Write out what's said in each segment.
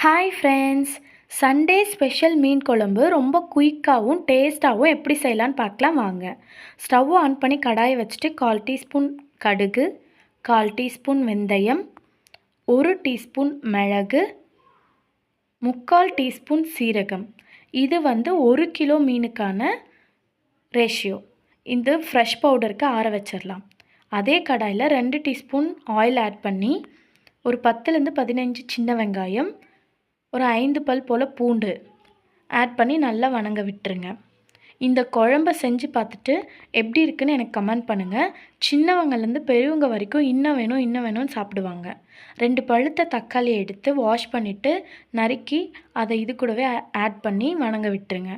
Hi friends Sunday special மீன் குழம்பு ரொம்ப குயிக்காகவும் டேஸ்ட்டாகவும் எப்படி செய்யலான்னு பார்க்கலாம் வாங்க. ஸ்டவ் ஆன் பண்ணி கடாயை வச்சுட்டு கால் டீஸ்பூன் கடுகு கால் டீஸ்பூன் வெந்தயம் ஒரு டீஸ்பூன் மிளகு முக்கால் டீஸ்பூன் சீரகம். இது வந்து ஒரு கிலோ மீனுக்கான ரேஷியோ இந்த ஃப்ரெஷ் பவுடருக்கு ஆற வச்சிடலாம். அதே கடாயில் ரெண்டு டீஸ்பூன் ஆயில் ஆட் பண்ணி ஒரு பத்துலேருந்து பதினஞ்சு சின்ன வெங்காயம் ஒரு ஐந்து பல் போல் பூண்டு. ஆட் பண்ணி நல்லா வணங்க விட்டுருங்க. இந்த குழம்ப செஞ்சு பார்த்துட்டு எப்படி இருக்குன்னு எனக்கு கமெண்ட் பண்ணுங்கள் சின்னவங்கலேருந்து பெரியவங்க வரைக்கும் இன்னும் வேணும் இன்னும் வேணும்னு சாப்பிடுவாங்க. ரெண்டு பழுத்த தக்காளி எடுத்து வாஷ் பண்ணிவிட்டு நறுக்கி அதை இது கூடவே ஆட் பண்ணி வணங்க விட்டுருங்க.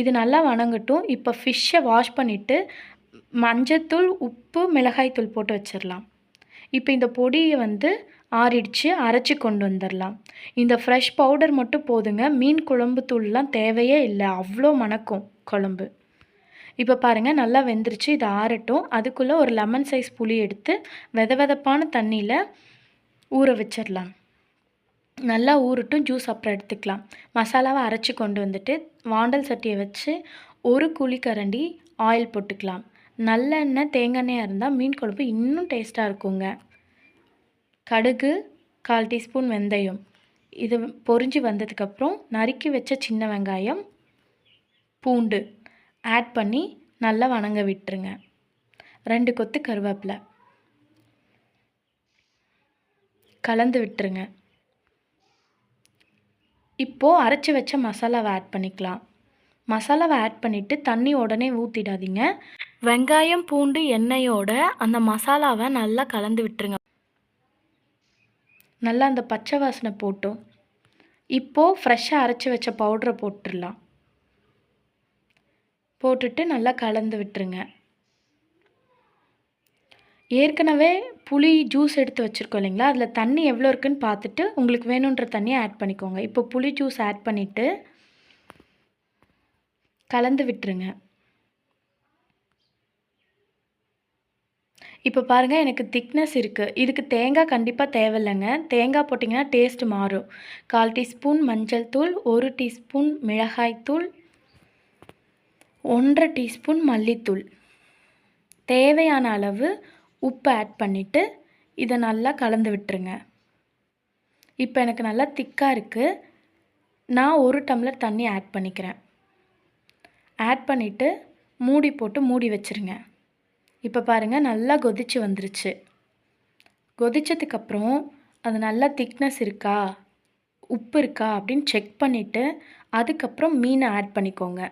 இது நல்லா வணங்கட்டும். இப்போ ஃபிஷ்ஷை வாஷ் பண்ணிவிட்டு மஞ்சத்தூள் உப்பு மிளகாய்த்தூள் போட்டு வச்சிடலாம். இப்போ இந்த பொடியை வந்து ஆறிடுச்சு அரைச்சி கொண்டு வந்துடலாம் இந்த ஃப்ரெஷ் பவுடர் மட்டும் போதுங்க. மீன் குழம்பு தூள்லாம் தேவையே இல்லை. அவ்வளோ மணக்கும் குழம்பு. இப்போ பாருங்கள் நல்லா வெந்துருச்சு. இது ஆறட்டும். அதுக்குள்ளே ஒரு லெமன் சைஸ் புளி எடுத்து வெத வெதப்பான தண்ணியில் ஊற வச்சிடலாம் நல்லா ஊறட்டும். ஜூஸ் அப்புறம் எடுத்துக்கலாம். மசாலாவை அரைச்சி கொண்டு வந்துட்டு வாண்டல் சட்டியை வச்சு ஒரு குழிக்கரண்டி ஆயில் போட்டுக்கலாம். நல்லெண்ணெய் தேங்காய் இருந்தால் மீன் குழம்பு இன்னும் டேஸ்ட்டாக இருக்குங்க. கடுகு கால் டீஸ்பூன் வெந்தயம். இது பொறிஞ்சி வந்ததுக்கப்புறம் நறுக்கி வச்ச சின்ன வெங்காயம் பூண்டு ஆட் பண்ணி நல்லா வணங்க விட்டுருங்க. ரெண்டு கொத்து கருவேப்பிலை கலந்து விட்டுருங்க. இப்போது அரைச்சி வச்ச மசாலாவை ஆட் பண்ணிக்கலாம். மசாலாவை ஆட் பண்ணிவிட்டு தண்ணி உடனே ஊற்றிடாதீங்க வெங்காயம் பூண்டு எண்ணெயோட அந்த மசாலாவை நல்லா கலந்து விட்டுருங்க. நல்லா அந்த பச்சை வாசனை போட்டோம். இப்போது ஃப்ரெஷ்ஷாக அரைச்சி வச்ச பவுட்ரை போட்டுடலாம். போட்டுட்டு நல்லா கலந்து விட்டுருங்க. ஏற்கனவே புளி ஜூஸ் எடுத்து வச்சுருக்கோம் இல்லைங்களா? அதில் தண்ணி எவ்வளோ இருக்குன்னு பார்த்துட்டு உங்களுக்கு வேணுன்ற தண்ணியை ஆட் பண்ணிக்கோங்க. இப்போ புளி ஜூஸ் ஆட் பண்ணிவிட்டு கலந்து விட்டுருங்க. இப்போ பாருங்கள் எனக்கு திக்னஸ் இருக்குது இதுக்கு தேங்காய் கண்டிப்பாக தேவையில்லைங்க. தேங்காய் போட்டிங்கன்னா டேஸ்ட் மாறும். கால் டீஸ்பூன் மஞ்சள் தூள் ஒரு டீஸ்பூன் மிளகாய் தூள் ஒன்றரை டீஸ்பூன் மல்லித்தூள். தேவையான அளவு உப்பு ஆட் பண்ணிவிட்டு இதை நல்லா கலந்து விட்டுருங்க. இப்போ எனக்கு நல்லா திக்காக இருக்குது நான் ஒரு டம்ளர் தண்ணி ஆட் பண்ணிக்கிறேன். ஆட் பண்ணிவிட்டு மூடி போட்டு மூடி வச்சுருங்க. இப்போ பாருங்கள் நல்லா கொதிச்சு வந்துருச்சு. கொதிச்சதுக்கப்புறம் அது நல்லா திக்னஸ் இருக்கா உப்பு இருக்கா அப்படின்னு செக் பண்ணிவிட்டு அதுக்கப்புறம் மீனை ஆட் பண்ணிக்கோங்க.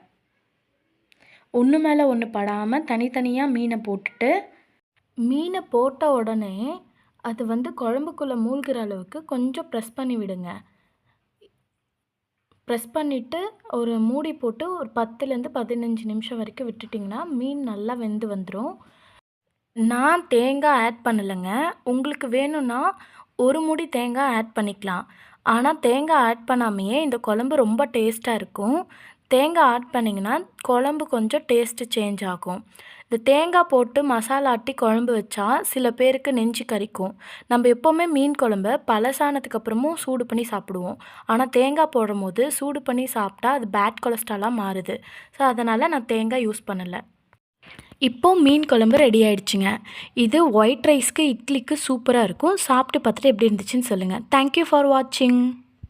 ஒன்று மேலே ஒன்று படாமல் தனித்தனியாக மீனை போட்டுட்டு மீனை போட்ட உடனே அது வந்து குழம்புக்குள்ளே மூழ்கிற அளவுக்கு கொஞ்சம் ப்ரெஸ் பண்ணி விடுங்க. ப்ரெஸ் பண்ணிவிட்டு ஒரு மூடி போட்டு ஒரு பத்துலேருந்து பதினஞ்சு நிமிஷம் வரைக்கும் விட்டுட்டிங்கன்னா மீன் நல்லா வெந்து வந்துடும் நான் தேங்காய் ஆட் பண்ணலைங்க. உங்களுக்கு வேணும்னா ஒரு முடி தேங்காய் ஆட் பண்ணிக்கலாம். ஆனால் தேங்காய் ஆட் பண்ணாமையே இந்த குழம்பு ரொம்ப டேஸ்ட்டாக இருக்கும். தேங்காய் ஆட் பண்ணிங்கன்னா குழம்பு கொஞ்சம் டேஸ்ட்டு சேஞ்ச் ஆகும். இந்த தேங்காய் போட்டு மசாலா ஆட்டி குழம்பு வச்சா சில பேருக்கு நெஞ்சு கறிக்கும் நம்ம எப்போவுமே மீன் குழம்பு பழசானதுக்கு அப்புறமும் சூடு பண்ணி சாப்பிடுவோம். ஆனால் தேங்காய் போடும் போது சூடு பண்ணி சாப்பிட்டா அது பேட் கொலஸ்ட்ராலாக மாறுது. ஸோ அதனால் நான் தேங்காய் யூஸ் பண்ணலை. இப்போது மீன் குழம்பு ரெடி ஆயிடுச்சுங்க. இது ஒயிட் ரைஸ்க்கு இட்லிக்கு சூப்பராக இருக்கும். சாப்பிட்டு பார்த்துட்டு எப்படி இருந்துச்சுன்னு சொல்லுங்கள் தேங்க்யூ ஃபார் வாட்சிங்